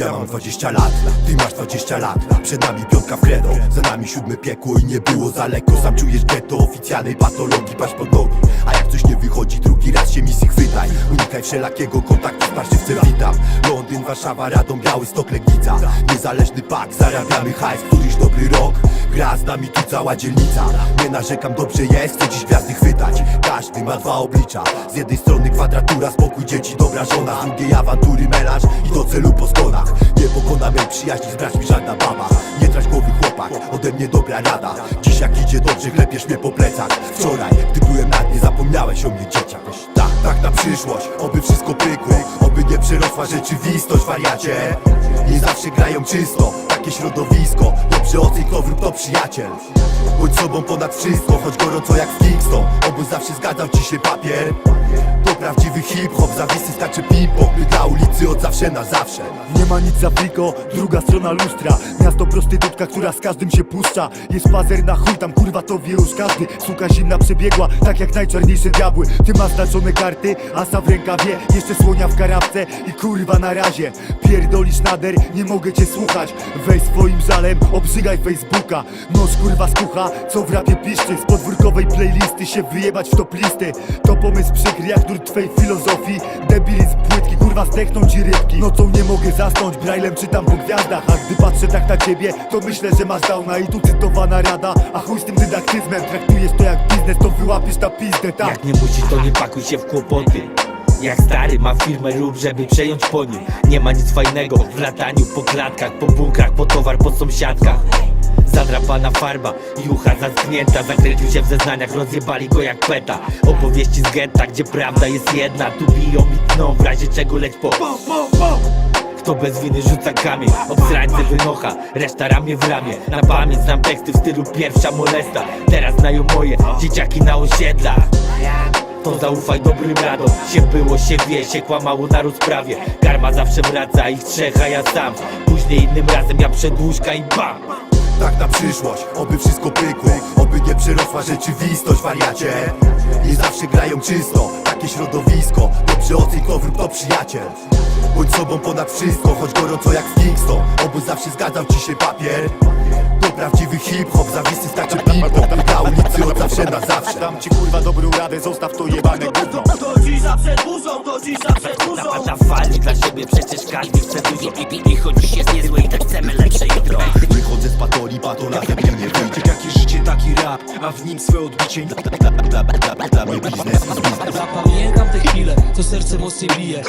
Ja mam 20 lat, ty masz 20 lat. Przed nami piątka w za nami siódme piekło I nie było za lekko, sam czujesz getto Oficjalnej patologii, patrz pod nogi. A jak coś nie wychodzi, drugi raz się misji chwytaj Unikaj wszelakiego kontaktu z parszywcem Witam, Londyn, Warszawa, Radom, Białystok, Legnica. Niezależny pak, zarabiamy hajs, któryś dobry rok Gra z nami tu cała dzielnica. Nie narzekam, dobrze jest, chcę dziś gwiazdy chwytać. Każdy ma dwa oblicza. Z jednej strony kwadratura, spokój dzieci, dobra żona. Z drugiej awantury, celu po Nie pokona mej przyjaźni, zbrać mi żadna baba. Nie trać głowy chłopak, ode mnie dobra rada. Dziś jak idzie dobrze, chlepiesz mnie po plecach. Wczoraj, gdy byłem nad nie zapomniałeś o mnie dzieciak. Tak, tak na przyszłość, oby wszystko pykło. Oby nie przerosła rzeczywistość, wariacie. Nie zawsze grają czysto, takie środowisko. Dobrze oceń kto wróg to przyjaciel. Bądź sobą ponad wszystko, choć gorąco jak w Kingston. Oby zawsze zgadzał ci się papier. To prawdziwy hip-hop, zawisy starczy ping-pong My dla ulicy od zawsze na zawsze. Nie ma nic za friko, druga strona lustra. Miasto prostytutka, która z każdym się puszcza. Jest pazer na chuj, tam kurwa to wie już każdy. Suka zimna przebiegła, tak jak najczarniejsze diabły. Ty masz znaczone karty, asa w rękawie. Jeszcze słonia w karabce i kurwa na razie Pierdolisz nader, nie mogę cię słuchać. Weź swoim żalem, obrzygaj Facebooka. Noż kurwa skucha, co w rapie piszczy. Z podwórkowej playlisty się wyjebać w top listy. To pomysł przykry jak nurt twej filozofii. Debilizm płytki, kurwa zdechną ci rybki. Nocą nie mogę zasnąć, braillem czytam po gwiazdach. A gdy patrzę tak na ciebie, to myślę, że masz downa. I tu cytowana rada, a chuj z tym dydaktyzmem Traktujesz to jak biznes, to wyłapiesz na pizdę, tak? Jak nie musi, to nie pakuj się w kłopoty jak stary ma firmę rób, żeby przejąć po nim. Nie ma nic fajnego w lataniu po klatkach Po bunkrach, po towar, po sąsiadkach. Zadrapana farba, jucha zaschnięta Zakręcił się w zeznaniach, rozjebali go jak peta. Opowieści z getta, gdzie prawda jest jedna. Tu biją i tną, w razie czego leć po. Kto bez winy rzuca kamień Obsrańcy wynocha, reszta ramię w ramię. Na pamięć znam teksty w stylu pierwsza molesta. Teraz znają moje dzieciaki na osiedlach to zaufaj dobrym radom. Się było, się wie, się kłamało na rozprawie Karma zawsze wraca, ich trzech, a ja sam. Później innym razem ja przedłużka i bam. Tak na przyszłość, oby wszystko pykło. Oby nie przerosła rzeczywistość, wariacie. Nie zawsze grają czysto, takie środowisko. Dobrze oceń kto wróg to przyjaciel. Bądź sobą ponad wszystko, choć gorąco jak Kingston. Oby zawsze zgadzał ci się papier To prawdziwy hip-hop, zawisy starczy ping-pong My dla ulicy od zawsze na zawsze Dam ci kurwa dobrą radę, zostaw to jebane gówno To dziś zawsze burzą, to dziś zawsze burzą na fali dla siebie przecież każdy chce dużo I, i choć dziś jest niezłe i tak chcemy lepsze jutro Wychodzę z patoli, patolatem mnie nie wyjdzie Jakie życie, taki rap, a w nim swe odbicie Dla, mnie biznes Zapamiętam te chwile, to serce mocniej bije